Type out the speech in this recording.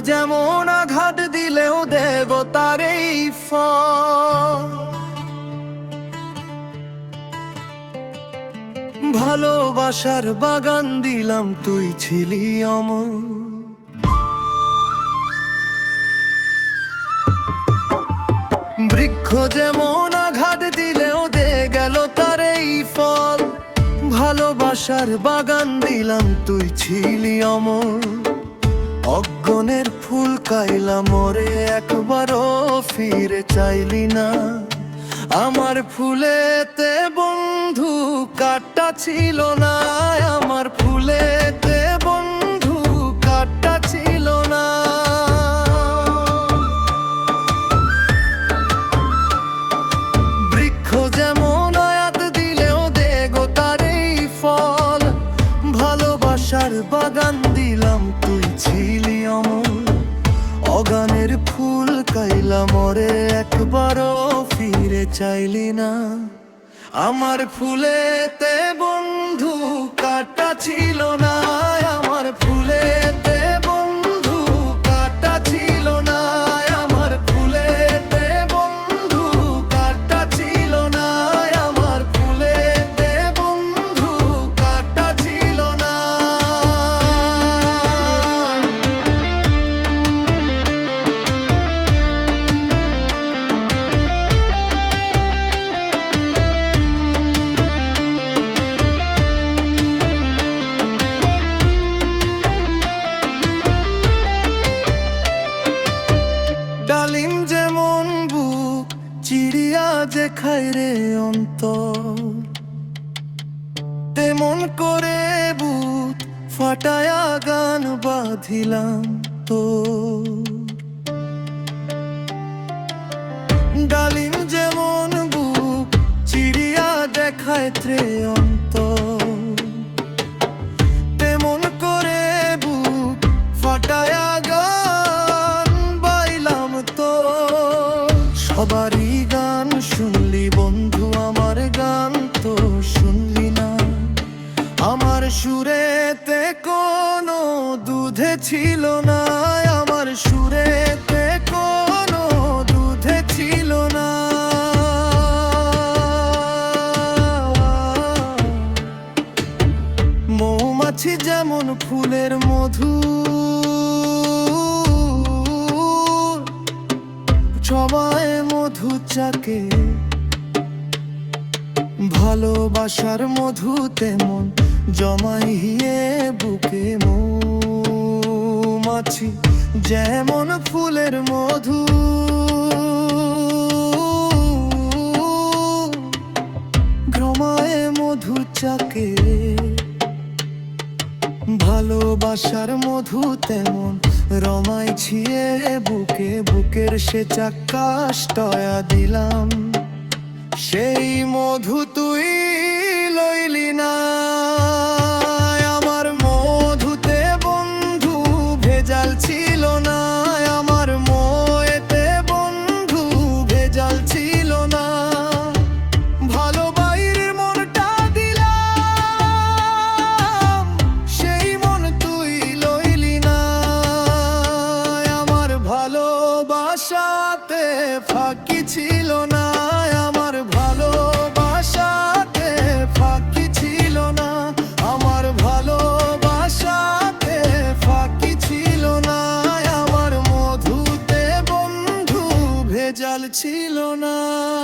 যেমন আঘাত দিলেও দেব তার এই ফল। ভালোবাসার বাগান দিলাম, তুই ছিলি অমর। বৃক্ষ যেমন আঘাত দিলেও দে গেল তার এই ফল। ভালোবাসার বাগান দিলাম, তুই ছিলি অমর। অজ্ঞনের ফুল কাইলা মরে একবারও ফিরে চাইলি না। আমার ফুলেতে বন্ধু কাটা ছিল না, আমার ফুলেতে বন্ধু কাটা ছিল না। বৃক্ষ যেমন আয়াত দিলেও দেগো তার ফল, ভালোবাসার বাগান ফুল ওরে একবারও ফিরে চাইলি না। আমার ফুলেতে বন্ধু যেমন বুক চিড়িয়া যে খায় রে অন্তর। তেমন করে বুক ফাটায়া গান বাঁধিলাম তো ডালিম যেমন বুক চিড়িয়া দেখায় ত্রে অন্তর। সবারই গান শুনলি বন্ধু, আমার গান তো শুনলি না। আমার সুরেতে না, আমার সুরেতে না। মৌমাছি যেমন ফুলের মধু চাকে ভালোবাসার মধু তেমন জমাই হিয়ে বুকে মৌমাছি যেমন ফুলের মধু। ভালোবাসার মধু তেমন রমাই ছিয়ে বুকে বুকের সে চাকাষ্টয়া দিলাম। সেই মধু তুই ছিল না।